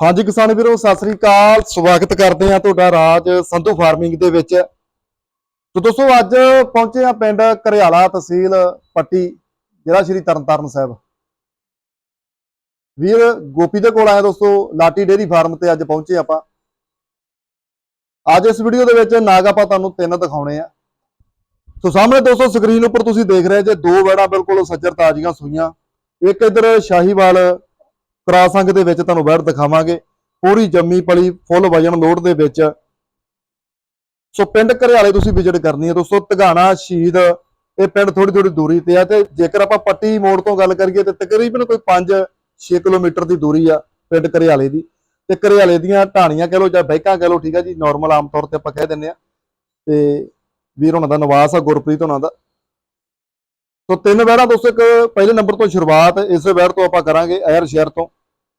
ਹਾਂਜੀ ਕਿਸਾਨ ਵੀਰੋ, ਸਤਿ ਸ੍ਰੀ ਅਕਾਲ। ਸਵਾਗਤ ਕਰਦੇ ਆ ਤੁਹਾਡਾ ਰਾਜ ਸੰਧੂ ਫਾਰਮਿੰਗ ਦੇ ਵਿੱਚ। ਤੋ ਦੋਸਤੋ, ਅੱਜ ਪਹੁੰਚੇ ਆ ਪਿੰਡ ਘਰਿਆਲਾ ਤਹਿਸੀਲ ਪੱਟੀ, ਜ਼ਿਲ੍ਹਾ ਸ਼੍ਰੀ ਤਰਨਤਾਰਨ ਸਾਹਿਬ। ਵੀਰ, ਗੋਪੀ ਦੇ ਕੋਲ ਆਏ ਦੋਸਤੋ, ਲਾਟੀ ਡੇਰੀ ਫਾਰਮ ਤੇ ਅੱਜ ਪਹੁੰਚੇ ਆਪਾਂ। ਅੱਜ ਇਸ ਵੀਡੀਓ ਦੇ ਵਿੱਚ ਨਾਗ ਆਪਾਂ ਤੁਹਾਨੂੰ ਤਿੰਨ ਦਿਖਾਉਣੇ ਆ। ਸੋ ਸਾਹਮਣੇ ਦੋਸਤੋ, ਸਕਰੀਨ ਉੱਪਰ ਤੁਸੀਂ ਦੇਖ ਰਹੇ ਜੇ, ਦੋ ਵੜਾ ਬਿਲਕੁਲ ਸੱਜਰ ਤਾਜ਼ੀਆਂ ਸੂਈਆਂ। ਇੱਕ ਇਧਰ ਸ਼ਾਹੀਵਾਲ ਕਰਾਸੰਗ ਦੇ ਵਿੱਚ ਤੁਹਾਨੂੰ ਬੈਠ ਦਿਖਾਵਾਂਗੇ। ਪੂਰੀ ਜੰਮੀ ਪਲੀ, ਫੁੱਲ ਵਜਨ ਲੋਡ ਦੇ ਵਿੱਚ। ਸੋ ਪਿੰਡ ਘਰਿਆਲੇ ਤੁਸੀਂ ਵਿਜ਼ਿਟ ਕਰਨੀ ਹੈ। ਦੋਸਤੋ ਤਗਾਣਾ ਸ਼ਹੀਦ, ਇਹ ਪਿੰਡ ਥੋੜੀ ਥੋੜੀ ਦੂਰੀ ਤੇ ਆ ਤੇ ਜੇਕਰ ਆਪਾਂ ਪੱਟੀ ਮੋੜ ਤੋਂ ਗੱਲ ਕਰੀਏ ਤੇ ਤਕਰੀਬਨ ਕੋਈ 5-6 ਕਿਲੋਮੀਟਰ ਦੀ ਦੂਰੀ ਆ ਪਿੰਡ ਘਰਿਆਲੇ ਦੀ। ਤੇ ਘਰਿਆਲੇ ਦੀਆਂ ਢਾਣੀਆਂ ਕਹ ਲੋ ਜਾਂ ਬੈਕਾਂ ਕਹ ਲੋ ਠੀਕ ਆ ਜੀ ਨਾਰਮਲ ਆਮ ਤੌਰ ਤੇ ਆਪਾਂ ਕਹਿ ਦਿੰਦੇ ਆ। ਤੇ ਵੀਰ ਉਹਨਾਂ ਦਾ ਨਿਵਾਸ ਆ, ਗੁਰਪ੍ਰੀਤ ਉਹਨਾਂ ਦਾ। ਸੋ ਤਿੰਨ ਵਹਿਰਾਂ ਦੋਸਤੋ ਇੱਕ ਪਹਿਲੇ ਨੰਬਰ ਤੋਂ ਸ਼ੁਰੂਆਤ, ਇਸੇ ਵਹਿਰ ਤੋਂ ਆਪਾਂ ਕਰਾਂਗੇ ਐਰ ਸ਼ਹਿਰ ਤੋਂ।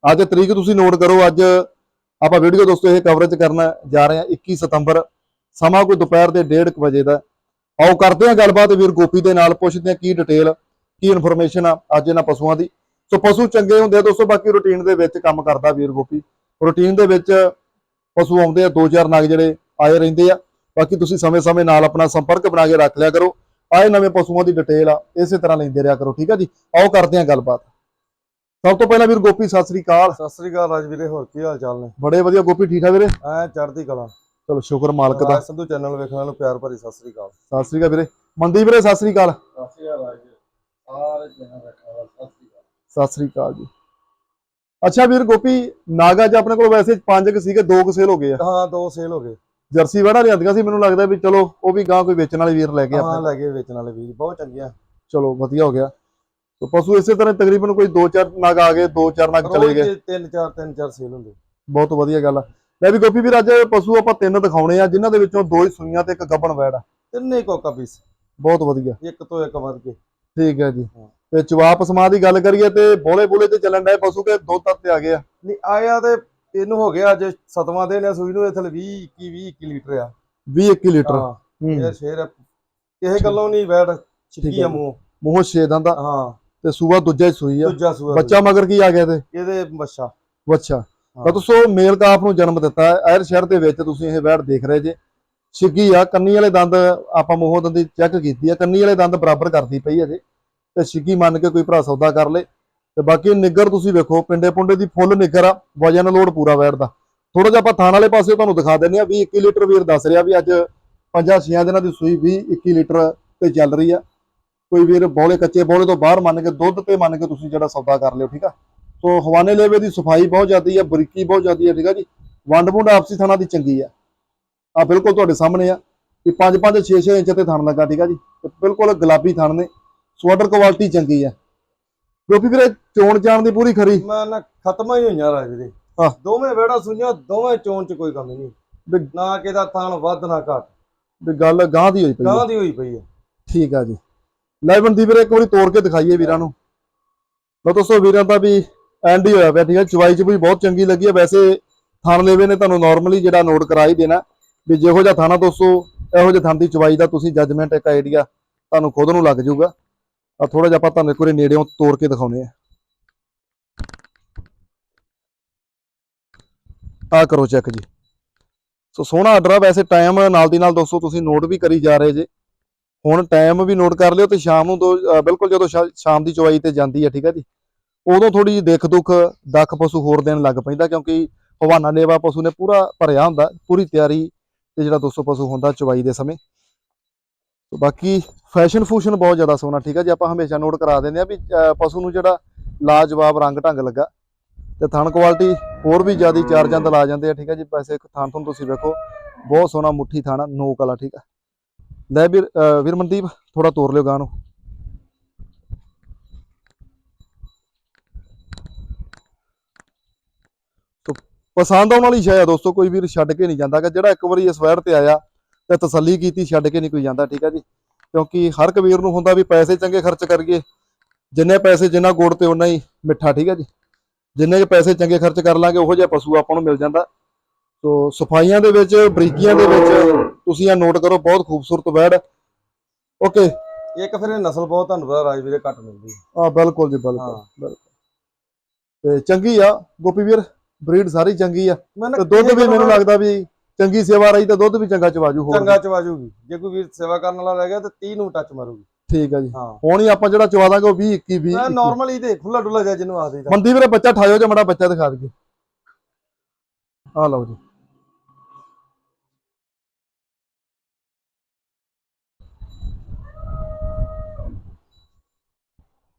ਅੱਜ ਤਰੀਕ ਤੁਸੀਂ ਨੋਟ ਕਰੋ, ਅੱਜ ਆਪਾਂ ਵੀਡੀਓ ਦੋਸਤੋ ਇਹ ਕਵਰੇਜ ਕਰਨ ਜਾ ਰਹੇ ਹਾਂ 21 ਸਤੰਬਰ, ਸਮਾਂ ਕੋਈ ਦੁਪਹਿਰ ਦੇ 1:30 ਵਜੇ ਦਾ। ਆਓ ਕਰਦੇ ਹਾਂ ਗੱਲਬਾਤ, ਵੀਰ ਗੋਪੀ ਦੇ ਨਾਲ ਪੁੱਛਦੇ ਹਾਂ ਕੀ ਡਿਟੇਲ ਕੀ ਇਨਫੋਰਮੇਸ਼ਨ ਆ ਅੱਜ ਇਹਨਾਂ ਪਸ਼ੂਆਂ ਦੀ। ਸੋ ਪਸ਼ੂ ਚੰਗੇ ਹੁੰਦੇ ਆ ਦੋਸਤੋ, ਬਾਕੀ ਰੁਟੀਨ ਦੇ ਵਿੱਚ ਕੰਮ ਕਰਦਾ ਵੀਰ ਗੋਪੀ। ਰੁਟੀਨ ਦੇ ਵਿੱਚ ਪਸ਼ੂ ਆਉਂਦੇ ਆ, ਦੋ ਚਾਰ ਨਗ ਜਿਹੜੇ ਆਏ ਰਹਿੰਦੇ ਆ। ਬਾਕੀ ਤੁਸੀਂ ਸਮੇਂ-ਸਮੇਂ ਨਾਲ ਆਪਣਾ ਸੰਪਰਕ ਬਣਾ ਕੇ ਰੱਖ ਲਿਆ ਕਰੋ। ਆਏ ਨਵੇਂ ਪਸ਼ੂਆਂ ਦੀ ਡਿਟੇਲ ਆ ਇਸੇ ਤਰ੍ਹਾਂ ਲੈਂਦੇ ਰਿਹਾ ਕਰੋ ਠੀਕ ਆ ਜੀ? ਆਓ ਕਰਦੇ ਹਾਂ ਗੱਲਬਾਤ। ਸਭ ਤੋਂ ਪਹਿਲਾਂ ਵੀਰ ਗੋਪੀ ਸਤਿ ਸ੍ਰੀ ਅਕਾਲ। ਸਤਿ ਸ੍ਰੀ ਅਕਾਲ ਰਾਜ ਵੀਰੇ ਹੋਰ ਕੀ ਹਾਲ ਚਾਲ ਨੇ? ਬੜੇ ਵਧੀਆ ਗੋਪੀ ਠੀਕ ਠਾਕ ਵੀਰੇ? ਐ ਚੜ੍ਹਦੀ ਕਲਾ। ਚਲੋ ਸ਼ੁਕਰ ਮਾਲਕ ਦਾ। ਸੰਧੂ ਚੈਨਲ ਵੇਖਣ ਵਾਲਿਆਂ ਨੂੰ ਪਿਆਰ ਭਰੀ ਸਤਿ ਸ੍ਰੀ ਅਕਾਲ। ਸਤਿ ਸ੍ਰੀ ਅਕਾਲ ਵੀਰੇ। ਮਨਦੀਪ ਵੀਰੇ ਸਤਿ ਸ੍ਰੀ ਅਕਾਲ। ਸਤਿ ਸ੍ਰੀ ਅਕਾਲ ਰਾਜ ਸਾਰੇ ਚੈਨਲ ਵੇਖਣ ਵਾਲੇ ਸਤਿ ਸ੍ਰੀ ਅਕਾਲ। ਸਤਿ ਸ੍ਰੀ ਅਕਾਲ ਜੀ। ਅੱਛਾ ਵੀਰ ਗੋਪੀ ਨਾਗਾ ਚ ਆਪਣੇ ਕੋਲ ਵੈਸੇ ਪੰਜ ਕੁ ਸੀਗੇ ਦੋ ਕੁ ਸੇਲ ਹੋ ਗਏ ਆ। ਹਾਂ ਦੋ ਸੇਲ ਹੋ ਗਏ। ਜਰਸੀ ਵੜਾ ਲਿਆਂਦੀਆਂ ਸੀ ਮੈਨੂੰ ਲੱਗਦਾ ਵੀ ਚਲੋ ਉਹ ਵੀ ਗਾਂ ਕੋਈ ਵੇਚਣ ਵਾਲੇ ਵੀਰ ਲੈ ਕੇ ਹਾਂ ਆਪਣੇ ਲੱਗੇ ਵੇਚਣ ਵਾਲੇ ਵੀਰ ਬਹੁਤ ਚੰਗੀਆਂ। ਚਲੋ ਵਧੀਆ ਹੋ ਗਿਆ। ਤੇ ਪਸ਼ੂ ਇਸੇ ਤਰ੍ਹਾਂ ਤਕਰੀਬਨ ਕੋਈ ਦੋ ਚਾਰ ਨਗ ਆ ਗਏ ਦੋ ਚਾਰ ਨਗ ਚਲੇ ਗਏ। ਦੇ ਤਿੰਨ ਚਾਰ ਤਿੰਨ ਚਾਰ ਸੇਲ ਹੁੰਦੇ। ਬਹੁਤ ਵਧੀਆ ਗੱਲ ਆ। ਲੈ ਵੀ ਗੋਪੀ ਵੀਰ ਅੱਜ ਪਸ਼ੂ ਆਪਾਂ ਤਿੰਨ ਦਿਖਾਉਣੇ ਆ ਜਿਨ੍ਹਾਂ ਦੇ ਵਿੱਚੋਂ ਦੋ ਹੀ ਸੂਈਆਂ ਤੇ ਇੱਕ ਗੱਬਣ ਵੈੜ ਆ। ਤਿੰਨੇ ਕੋਕਾ ਪੀਸ ਬਹੁਤ ਵਧੀਆ। ਇੱਕ ਤੋਂ ਇੱਕ ਵੱਧ ਕੇ। ਠੀਕ ਹੈ ਜੀ। ਹਾਂ। ਤੇ ਚਵਾਪ ਸਮਾ ਦੀ ਗੱਲ ਕਰੀਏ ਤੇ ਬੋਲੇ ਬੋਲੇ ਤੇ ਚੱਲਣ ਡਏ ਪਸ਼ੂ ਕੇ ਦੋ ਤੱਤ ਤੇ ਆ ਗਏ ਆ? ਨਹੀਂ ਆਇਆ ਤੇ ਇਹਨੂੰ ਹੋ ਗਿਆ ਅੱਜ ਸਤਵਾਂ ਦਿਨ ਆ ਸੂਈ ਨੂੰ ਇਥੇ 20 21 20 21 ਲੀਟਰ ਆ। 20 21 ਲੀਟਰ। ਹਾਂ ਇਹ ਸ਼ੇਰ ਆ। ਕਿਸੇ ਗੱਲੋਂ ਨਹੀਂ ਠੀਕ ਛਿੱਕੀ ਆ ਮੂੰਹ। ਮੋਹ ਛੇਦਾਂ ਦਾ ਹਾਂ। ਤੇ ਸੂਆ ਦੂਜਾ ਹੀ ਸੂਈ ਆ। ਦੂਜਾ ਸੂਆ ਬੱਚਾ ਮਗਰ ਕੀ ਆ ਗਿਆ ਤੇ? ਇਹਦੇ ਬੱਚਾ। ਬੱਚਾ। ਤਾਂ ਦੋਸਤੋ ਮੇਲ ਕਾਫ ਨੂੰ ਜਨਮ ਦਿੱਤਾ ਹੈ। ਐਰ ਸ਼ਹਿਰ ਦੇ ਵਿੱਚ ਤੁਸੀਂ ਇਹ ਵੈੜ ਦੇਖ ਰਹੇ ਜੇ। ਛਿੱਗੀ ਆ ਕੰਨੀ ਵਾਲੇ ਦੰਦ ਆਪਾਂ ਮੋਹ ਦੰਦੀ ਚੈੱਕ ਕੀਤੀ ਆ। ਕੰਨੀ ਵਾਲੇ ਦੰਦ ਬਰਾਬਰ ਕਰਦੀ ਪਈ ਅਜੇ ਤੇ ਛਿੱਗੀ ਮੰਨ ਕੇ ਕੋਈ ਭਰਾ ਸੌਦਾ ਕਰ ਲੇ। ਤੇ ਬਾਕੀ ਨਿੱਗਰ ਤੁਸੀਂ ਵੇਖੋ, ਪਿੰਡੇ ਪੁੰਡੇ ਦੀ ਫੁੱਲ ਨਿੱਗਰ ਆ, ਵਜਨ ਲੋਡ ਪੂਰਾ ਵੈੜ ਦਾ। ਥੋੜਾ ਜਿਹਾ ਆਪਾਂ ਥਾਣ ਵਾਲੇ ਪਾਸੇ ਤੁਹਾਨੂੰ ਦਿਖਾ ਦਿੰਦੇ ਆ 20 21 ਲੀਟਰ ਵੀਰ ਦੱਸ ਰਿਹਾ ਵੀ ਅੱਜ 5-6 ਦਿਨਾਂ ਦੀ ਸੂਈ 20 21 ਲੀਟਰ ਤੇ ਚੱਲ ਰਹੀ ਆ। ਕੋਈ ਵੀਰ ਬੋਲੇ ਕੱਚੇ ਬੋਲੇ ਤੋਂ ਬਾਹਰ ਮੰਨ ਕੇ, ਦੁੱਧ ਤੇ ਮੰਨ ਕੇ ਤੁਸੀਂ ਜਿਹੜਾ ਸੌਦਾ ਕਰ ਲਿਓ, ਠੀਕ ਆ? ਸੋ ਹਵਾਨੇ ਲੇਵੇ ਦੀ ਸਫ਼ਾਈ ਬਹੁਤ ਜ਼ਿਆਦੀ ਹੈ ਬਰੀਕੀ ਬਹੁਤ ਜ਼ਿਆਦੀ ਹੈ ਠੀਕ ਆ ਜੀ? ਵੰਡ ਵੁੰਡ ਆਪਸੀ ਥਾਣਾ ਦੀ ਚੰਗੀ ਆ। ਆ ਬਿਲਕੁਲ ਤੁਹਾਡੇ ਸਾਹਮਣੇ ਆ ਕਿ 5 5 6 6 ਇੰਚ ਤੇ ਥਣ ਲੱਗਾ, ਠੀਕ ਆ ਜੀ? ਤੇ ਬਿਲਕੁਲ ਗੁਲਾਬੀ ਥਣ ਨੇ ਸਵਾਡਰ ਕੁਆਲਿਟੀ ਚੰਗੀ ਆ। ਕਿਉਂਕਿ ਵੀਰੇ ਚੋਣ ਜਾਣ ਦੀ ਪੂਰੀ ਖਰੀ। ਮੈਂ ਨਾ ਖਤਮ ਹੀ ਹੋਈਆਂ ਰਾਜ ਵੀਰੇ। ਹਾਂ। ਦੋਵੇਂ ਵੇੜਾ ਸੁਈਆਂ ਦੋਵੇਂ ਚੋਣ ਚ ਕੋਈ ਕਮੀ ਨਹੀਂ। ਵੀ- ਨਾ ਕਿਦਾ ਥਾਨ ਵੱਧ ਨਾ ਘੱਟ। ਵੀ ਗੱਲ ਗਾਂ ਦੀ ਹੋਈ ਪਈ। ਗਾਂ ਦੀ ਹੋਈ ਪਈ ਹੈ ਠੀਕ ਆ ਜੀ। ਲੈ ਬੰਦੀ ਵੀਰੇ ਇੱਕ ਵਾਰੀ ਤੋੜ ਕੇ ਦਿਖਾਈਏ ਵੀਰਾਂ ਨੂੰ। ਲਓ ਦੋਸਤੋ ਵੀਰਾਂ ਦਾ ਵੀ ਐਂਡ ਹੀ ਹੋਇਆ ਪਿਆ ਠੀਕ ਆ। ਚਵਾਈ ਚ ਵੀ ਬਹੁਤ ਚੰਗੀ ਲੱਗੀ ਆ। ਵੈਸੇ ਥਣ ਲੇਵੇ ਨੇ ਤੁਹਾਨੂੰ ਨਾਰਮਲੀ ਜਿਹੜਾ ਨੋਟ ਕਰਾ ਹੀ ਦੇਣਾ। ਵੀ ਜਿਹੋ ਜਿਹਾ ਥਾਣਾ ਦੋਸਤੋ ਇਹੋ ਜਿਹੇ ਥਣ ਦੀ ਚਵਾਈ ਦਾ ਤੁਸੀਂ ਜੱਜਮੈਂਟ ਇੱਕ ਆਈਡੀਆ ਤੁਹਾਨੂੰ ਖੁਦ ਨੂੰ ਲੱਗ ਜਾਊਗਾ। ਆ ਥੋੜਾ ਜਿਹਾ ਆਪਾਂ ਤੁਹਾਨੂੰ ਇੱਕ ਵਾਰੀ ਨੇੜਿਓਂ ਤੋੜ ਕੇ ਦਿਖਾਉਨੇ ਆ ਆ ਕਰੋ ਚੈੱਕ ਜੀ। ਸੋ ਸੋਹਣਾ ਆਰਡਰ ਆ, ਵੈਸੇ ਟਾਈਮ ਨਾਲ ਦੀ ਨਾਲ ਦੋਸਤੋ ਤੁਸੀਂ ਨੋਟ ਵੀ ਕਰੀ ਜਾ ਰਹੇ ਜੇ। ਹੁਣ ਟਾਈਮ ਵੀ ਨੋਟ ਕਰ ਲਿਓ ਤੇ ਸ਼ਾਮ ਨੂੰ ਦੋ ਬਿਲਕੁਲ ਜਦੋਂ ਸ਼ਾ- ਸ਼ਾਮ ਦੀ ਚਵਾਈ ਤੇ ਜਾਂਦੀ ਹੈ ਠੀਕ ਹੈ ਜੀ। ਉਦੋਂ ਥੋੜੀ ਜਿਹੀ ਦੇਖ ਦੁੱਖ, ਦੱਖ ਪਸ਼ੂ ਹੋਰ ਦੇਣ ਲੱਗ ਪੈਂਦਾ ਕਿਉਂਕਿ ਹਵਾਨਾ ਲੇਵਾ ਪਸ਼ੂ ਨੇ ਪੂਰਾ ਭਰਿਆ ਹੁੰਦਾ, ਪੂਰੀ ਤਿਆਰੀ ਤੇ ਜਿਹੜਾ 200 ਪਸ਼ੂ ਹੁੰਦਾ ਚਵਾਈ ਦੇ ਸਮੇਂ। ਬਾਕੀ ਫੈਸ਼ਨ ਫੂਸ਼ਨ ਬਹੁਤ ਜ਼ਿਆਦਾ ਸੋਹਣਾ, ਠੀਕ ਆ ਜੀ? ਆਪਾਂ ਹਮੇਸ਼ਾ ਨੋਟ ਕਰਾ ਦਿੰਦੇ ਆ ਵੀ ਪਸ਼ੂ ਨੂੰ ਜਿਹੜਾ ਲਾਜਵਾਬ ਰੰਗ ਢੰਗ ਲੱਗਾ ਤੇ ਥਣ ਕੁਆਲਿਟੀ ਹੋਰ ਵੀ ਜ਼ਿਆਦੀ ਚਾਰ ਚੰਦ ਲਾ ਜਾਂਦੇ ਆ, ਠੀਕ ਹੈ ਜੀ? ਵੈਸੇ ਇੱਕ ਥਣ ਤੁਹਾਨੂੰ ਤੁਸੀਂ ਵੇਖੋ, ਬਹੁਤ ਸੋਹਣਾ ਮੁੱਠੀ ਥਾਣਾ ਨੋਕ ਵਾਲਾ ਠੀਕ ਆ। ਲੈ ਵੀਰ ਵੀਰ ਮਨਦੀਪ ਥੋੜਾ ਤੋਰ ਲਿਓ ਗਾਂ ਨੂੰ। ਪਸੰਦ ਆਉਣ ਵਾਲੀ ਸ਼ਾਇ ਆ ਦੋਸਤੋ, ਕੋਈ ਵੀਰ ਛੱਡ ਕੇ ਨਹੀਂ ਜਾਂਦਾ ਗਾ। ਜਿਹੜਾ ਇੱਕ ਵਾਰੀ ਇਸ ਵੈਰ ਤੇ ਆਇਆ ਤੇ ਤਸੱਲੀ ਕੀਤੀ ਛੱਡ ਕੇ ਨਹੀਂ ਕੋਈ ਜਾਂਦਾ ਠੀਕ ਆ ਜੀ? ਕਿਉਂਕਿ ਹਰ ਇੱਕ ਵੀਰ ਨੂੰ ਹੁੰਦਾ ਵੀ ਪੈਸੇ ਚੰਗੇ ਖਰਚ ਕਰੀਏ। ਜਿੰਨੇ ਪੈਸੇ ਜਿੰਨਾ ਗੋੜ ਤੇ ਉਨਾ ਹੀ ਮਿੱਠਾ ਠੀਕ ਆ ਜੀ? ਜਿੰਨੇ ਕੁ ਪੈਸੇ ਚੰਗੇ ਖਰਚ ਕਰ ਲਾਂਗੇ ਉਹੋ ਜਿਹਾ ਪਸ਼ੂ ਆਪਾਂ ਨੂੰ ਮਿਲ ਜਾਂਦਾ। ਸੋ ਸਫਾਈਆਂ ਦੇ ਵਿੱਚ ਬਰੀਕੀਆਂ ਦੇ ਵਿੱਚ ਤੁਸੀਂ ਇਹ ਨੋਟ ਕਰੋ ਬਹੁਤ ਖੂਬਸੂਰਤ ਵੈੜ ਓਕੇ ਇੱਕ ਫਿਰ ਇਹ ਨਸਲ ਬਹੁਤ ਤੁਹਾਨੂੰ ਪਤਾ ਰਾਜ ਵੀਰੇ ਘੱਟ ਮਿਲਦੀ ਹੈ। ਆ ਬਿਲਕੁਲ ਜੀ ਬਿਲਕੁਲ ਹਾਂ। ਤੇ ਚੰਗੀ ਆ ਗੋਪੀ ਵੀਰ ਬਰੀਡ ਸਾਰੀ ਚੰਗੀ ਆ। ਤੇ ਦੁੱਧ ਵੀ ਮੈਨੂੰ ਲੱਗਦਾ ਵੀ ਚੰਗੀ ਸੇਵਾ ਰਹੀ ਤਾਂ ਦੁੱਧ ਵੀ ਚੰਗਾ ਚਵਾਜੂ ਹੋਰ ਚੰਗਾ ਚਵਾਜੂਗੀ। ਜੇ ਕੋਈ ਵੀਰ ਸੇਵਾ ਕਰਨ ਵਾਲਾ ਰਹਿ ਗਿਆ ਤੇ 30 ਨੂੰ ਟੱਚ ਮਾਰੂਗੀ। ਠੀਕ ਆ ਜੀ। ਹਾਂ। ਹੁਣ ਹੀ ਆਪਾਂ ਜਿਹੜਾ ਚਵਾ ਦਾਂਗੇ ਉਹ 20 21 20 ਮੈਂ ਨਾਰਮਲ ਹੀ ਦੇ ਖੁੱਲਾ ਡੁੱਲਾ ਜਿਹਾ ਜਿਹਨੂੰ ਆਖਦੇ ਤਾਂ। ਮੰਦੀ ਵੀਰੇ ਬੱਚਾ ਠਾਇਓ ਜੇ ਮੜਾ ਬੱਚਾ ਦਿਖਾ ਦਈਏ। ਆ ਲਓ ਜੀ।